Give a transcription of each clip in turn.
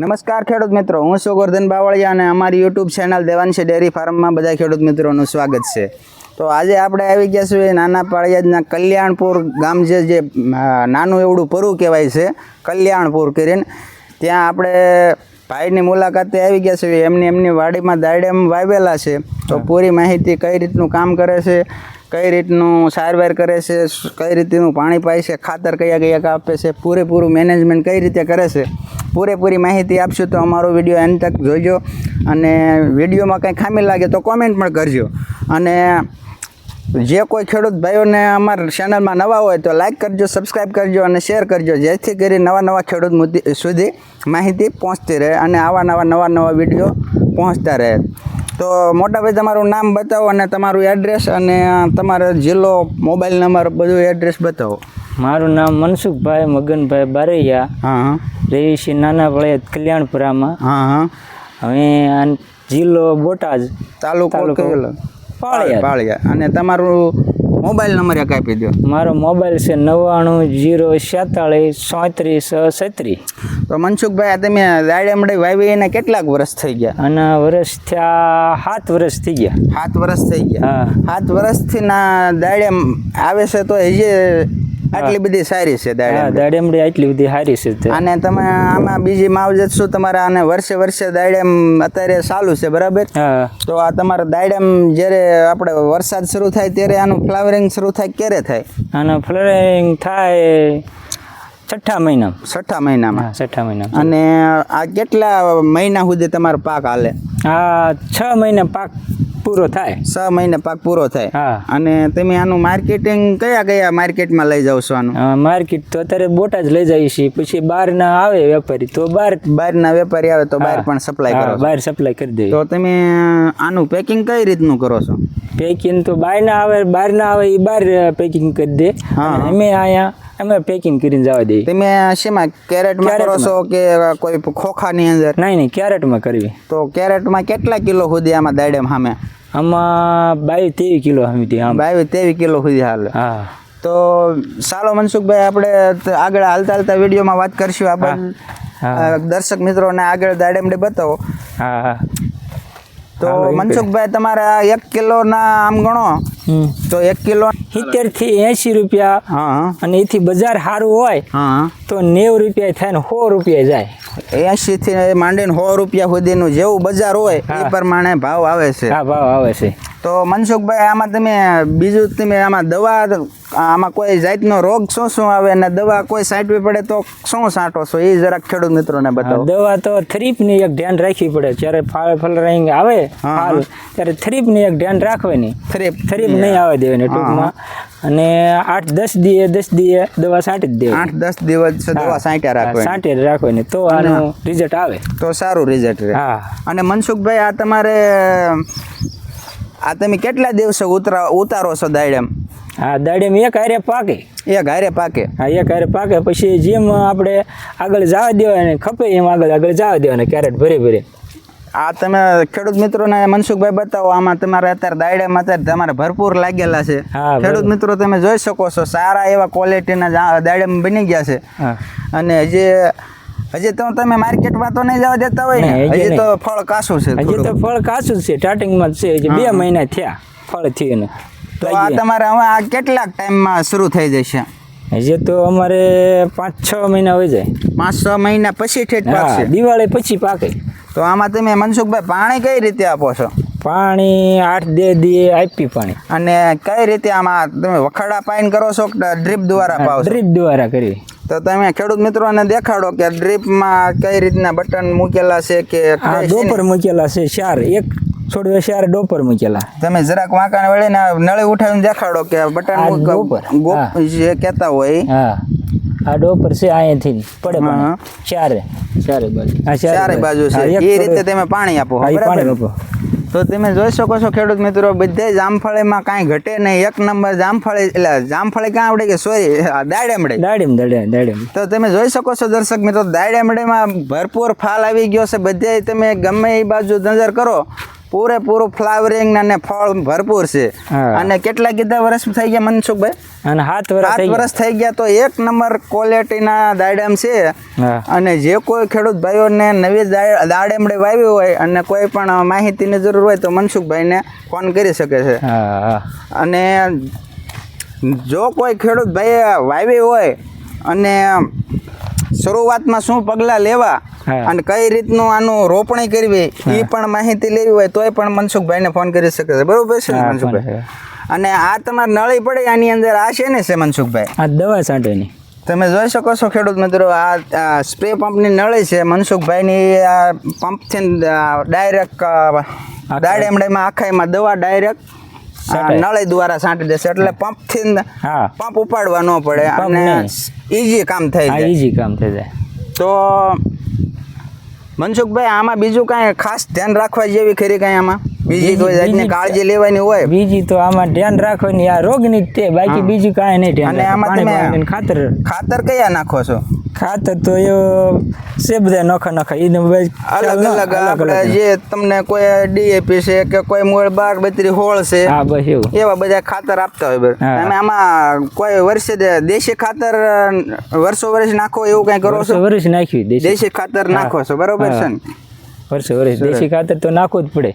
નમસ્કાર ખેડૂત મિત્રો હું છું ગોરધન બાવળિયા અને અમારી યુટ્યુબ ચેનલ દેવાંશી ડેરી ફાર્મમાં બધા ખેડૂત મિત્રોનું સ્વાગત છે. તો આજે આપણે આવી ગયા છીએ નાના પાળિયાદના કલ્યાણપુર ગામ જે જે નાનું એવડું પરું કહેવાય છે કલ્યાણપુર કરીને. ત્યાં આપણે ભાઈની મુલાકાતે આવી ગયા છીએ એમની એમની વાડીમાં દાડેમ વાવેલા છે. તો પૂરી માહિતી કઈ રીતનું કામ કરે છે કઈ રીતનું સારવાર કરે છે કઈ રીતનું પાણી પાય છે ખાતર કયા કયા આપે છે પૂરેપૂરું મેનેજમેન્ટ કઈ રીતે કરે છે. પૂરેપૂરી માહિતી આપશું તો અમારો વીડિયો એન્ડ તક જોજો અને વિડીયોમાં કંઈ ખામી લાગે તો કોમેન્ટ પણ કરજો. અને જે કોઈ ખેડૂત ભાઈઓને અમારા ચેનલમાં નવા હોય તો લાઈક કરજો સબસ્ક્રાઈબ કરજો અને શેર કરજો. જેથી કરી નવા નવા ખેડૂત સુધી માહિતી પહોંચતી રહે અને આવા નવા નવા નવા વીડિયો પહોંચતા રહે. તો મોટાભાઈ તમારું નામ બતાવો અને તમારું એડ્રેસ અને તમારો જિલ્લો મોબાઈલ નંબર બધું એડ્રેસ બતાવો. મારું નામ મનસુખભાઈ મગનભાઈ બારૈયા. હા રહીશી નાના પળિયાદ કલ્યાણપુરામાં. હા હા. હવે જિલ્લો બોટાદ. તાલુકો પાળિયા. પાળિયા. અને તમારું મોબાઈલ નંબર એક આપી દો મારો મોબાઈલ છે નવ્વાણું જીરો છેતાળીસ ચોત્રીસ છત્રીસ તો મનસુખભાઈ આ તમે દાડેમડે વાવી એને કેટલાક વર્ષ થઈ ગયા? અને વર્ષ થયા સાત વર્ષ થઈ ગયા. સાત વર્ષ થઈ ગયા. સાત વર્ષથી ના દાડે આવે છે તો હજી આટલી બધી સારી છે દાડેમડી આટલી બધી સારી છે અને તમે આમાં બીજી માવજત શું? તમારા આને વર્ષે વર્ષે દાડેમ અત્યારે ચાલુ છે બરાબર? તો આ તમારા દાડેમ જ્યારે આપણે વરસાદ શરૂ થાય ત્યારે આનું ફ્લાવરિંગ શરૂ થાય ક્યારે થાય? આનું ફ્લાવરિંગ થાય છઠ્ઠા મહિનામાં. છઠ્ઠા મહિનામાં. છઠ્ઠા મહિનામાં. અને આ કેટલા મહિના સુધી તમારો પાક હાલે? આ છ મહિના પાક પૂરો થાય. છ મહિને પાક પૂરો થાય. હા. અને તમે આનું માર્કેટિંગ કયા કયા માર્કેટમાં લઈ જાવ છો આનું? માર્કેટ તો અત્યારે બોટાદ લઈ જઈએ છીએ પછી બહારના આવે વેપારી તો બહાર બહારના વેપારી આવે તો બહાર પણ સપ્લાય કરો બહાર સપ્લાય કરી દઈએ. તો તમે આનું પેકિંગ કઈ રીતનું કરો છો? પેકિંગ તો બહારના આવે બહારના આવે એ બહાર પેકિંગ કરી દે. અમે અહીંયા અમે પેકિંગ કરીને જવા દઈએ તમે શેમાં કેરેટમાં કરો છો કે કોઈ ખોખાની અંદર? નહીં નહીં કેરેટમાં કરવી. તો કેરેટમાં કેટલા કિલો સુધી આમાં દાડેમ સામે આમાં બાવીસ ત્રેવીસ કિલો ત્યાં બાવીસ ત્રેવીસ કિલો સુધી હાલ. હા. તો ચાલો મનસુખભાઈ આપણે આગળ હાલતા હાલતા વિડીયોમાં વાત કરશું આપણે. હા. દર્શક મિત્રોને આગળ દાડેમડે બતાવો. હા હા. તો મનસુખભાઈ તમારે એક કિલોના આમ ગણો. તો એક કિલો સિત્તેરથી એંશી રૂપિયા અને એથી બજાર સારું હોય હા તો નેવ રૂપિયા થાય ને સો રૂપિયા જાય. એસી થી માંડીને સો રૂપિયા સુધીનું જેવું બજાર હોય એ પ્રમાણે ભાવ આવે છે. હા ભાવ આવે છે. તો મનસુખભાઈ આમાં તમે બીજું તમે આમાં દવા આમાં કોઈ જાતનો રોગ શું શું આવે અને દવા કોઈ સાંટવી પડે તો શું સાંટો છો? એ જરાક ખેડૂત મિત્રોને બતાવો. દવા તો થ્રીપની એક ધ્યાન રાખવી પડે. જ્યારે ફાળ ફલરાઈંગ આવે હા, ફાલ ત્યારે થ્રીપની એક ધ્યાન રાખવાની. થ્રીપ. થ્રીપ નહીં આવે દેવાની ટૂંકમાં. અને આઠ દસ દિવસ દસ દિવસ દવા છાંટી જ દેવાની. આઠ દસ દિવસ દવા સાંટ્યા રાખવાની. છાંટી જ રાખવાની. તો આનું રિઝલ્ટ આવે. તો સારું રિઝલ્ટ હા. અને મનસુખભાઈ આ તમારે આ તમે કેટલા દિવસે ઉતરા ઉતારો છો દાડેમ? હા દાડેમ એક હારે પાકે. એક હારે પાકે? હા એક હારે પાકે. પછી જેમ આપણે આગળ જવા દેવાય ખપે એમ આગળ આગળ જવા દેવાના કેરેટ ભરી ભરી. આ તમે ખેડૂત મિત્રોને મનસુખભાઈ બતાવો આમાં તમારે અત્યારે દાયડામાં અત્યારે તમારે ભરપૂર લાગેલા છે. ખેડૂત મિત્રો તમે જોઈ શકો છો સારા એવા ક્વોલિટીના દાયડામાં બની ગયા છે. અને હજી હજી તો તમે માર્કેટમાં તો નહીં જવા દેતા હોય ને. હજી તો ફળ કાચું છે હજી તો ફળ કાચું છે. સ્ટાર્ટિંગમાં જ છે. હજી બે મહિના થયા ફળ થયું તો આ તમારે હવે આ કેટલાક ટાઈમમાં શરૂ થઈ જશે? હજી તો અમારે પાંચ છ મહિના હોય જાય. પાંચ છ મહિના પછી ઠેઠ પાકશે? દિવાળી પછી પાકે. તો આમાં તમે મનસુખભાઈ પાણી કઈ રીતે આપો છો? પાણી આઠ દે દે આપી પાણી. અને કઈ રીતે આમાં તમે વખાડા પાઈન કરો છો ડ્રીપ દ્વારા પાવ ડ્રીપ દ્વારા કરવી તો તમે ખેડૂત મિત્રોને દેખાડો કે ડ્રીપમાં કઈ રીતના બટન મૂકેલા છે કે ડોપર મૂકેલા છે ચાર એક છોડવે ચાર ડોપર મૂકેલા. તમે જરાક વાંકાને વળીને નળી ઉઠાવીને દેખાડો કે બટન. ગોપ જે કહેતા હોય હા. આ ડોપર છે અહીંયાથી પડે પણ. ચારે ચારે બાજુ. ચારે બાજુ છે. એ રીતે તમે પાણી આપો પાણી આપો. તો તમે જોઈ શકો છો ખેડૂત મિત્રો બધે જામફળીમાં કાંઈ ઘટે નહીં. એક નંબર જામફળી એટલે જામફળી ક્યાં આવડે કે સોરી દાડેમડે? દાડેમ દાડીમ દાડીમ. તો તમે જોઈ શકો છો દર્શક મિત્રો દાડેમડેમાં ભરપૂર ફાલ આવી ગયો છે. બધે તમે ગમે એ બાજુ નજર કરો. પૂરેપૂરું ફ્લાવરિંગ અને ફળ ભરપૂર છે. અને કેટલા કીધા વર્ષ થઈ ગયા મનસુખભાઈ? અને સાત વર્ષ સાત વર્ષ થઈ ગયા તો એક નંબર ક્વોલિટીના દાડમ છે. અને જે કોઈ ખેડૂત ભાઈઓને નવી દાડેમડે વાવી હોય અને કોઈ પણ માહિતીની જરૂર હોય તો મનસુખભાઈને ફોન કરી શકે છે. અને જો કોઈ ખેડૂત ભાઈ વાવી હોય અને શરૂઆતમાં શું પગલાં લેવા અને કઈ રીતનું આનું રોપણી કરવી એ પણ માહિતી લેવી હોય તોય પણ મનસુખભાઈને ફોન કરી શકે છે. બરોબર છે મનસુખભાઈ? અને આ તમારે નળી પડે આની અંદર આ છે ને છે મનસુખભાઈ? આ દવા છાંટવાની તમે જોઈ શકો છો ખેડૂત મિત્રો આ સ્પ્રે પંપની નળી છે મનસુખભાઈની આ પંપથી ડાયરેક્ટ દાડેમડામાં આખા એમાં દવા ડાયરેક્ટ. નળી દ્વારા છાંટી દેશે એટલે પંપથી થી પંપ ઉપાડવા ન પડે પંપ અને ઈઝી કામ થઈ જાય. ઈઝી કામ થઈ જાય. તો મનસુખભાઈ આમાં બીજું કાંઈ ખાસ ધ્યાન રાખવા જેવી ખરી કાંઈ આમાં? બીજી કોઈ જાતની કાળજી લેવાની હોય? બીજી તો આમાં ધ્યાન રાખવાની આ રોગની જ તે બાકી બીજું કાંઈ નહીં ધ્યાન અને આમાં તમે- ખાતર. ખાતર કયા નાખો છો? ખાતર તો એ છે બધા નોખા નોખા. એને અલગ અલગ આપણે જે તમને કોઈ ડીએપી છે કે કોઈ મૂળ બાર બત્રી હોળ છે હા બસ એવું. એવા બધા ખાતર આપતા હોય અને તમે આમાં કોઈ વર્ષે દેશી ખાતર વર્ષો વર્ષ નાખો એવું કઈ કરો છો? વર્ષ નાખ્યું દેશી દેશી ખાતર નાખો છો બરોબર છે ને? વર્ષે વર્ષ. દેશી ખાતર તો નાખવું જ પડે.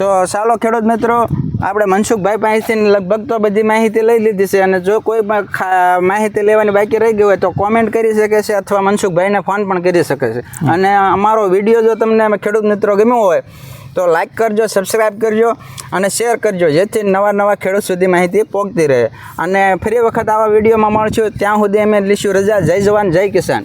તો ચાલો ખેડૂત મિત્રો આપણે મનસુખભાઈ પાસેથી લગભગ તો બધી માહિતી લઈ લીધી છે અને જો કોઈ પણ માહિતી લેવાની બાકી રહી ગઈ હોય તો કોમેન્ટ કરી શકે છે અથવા મનસુખભાઈને ફોન પણ કરી શકે છે. અને અમારો વીડિયો જો તમને ખેડૂત મિત્રો ગમ્યો હોય તો લાઈક કરજો સબસ્ક્રાઈબ કરજો અને શેર કરજો જેથી નવા નવા ખેડૂત સુધી માહિતી પહોંચતી રહે. અને ફરી વખત આવા વિડીયોમાં મળશું ત્યાં સુધી અમે લઈશું રજા. જય જવાન જય કિસાન.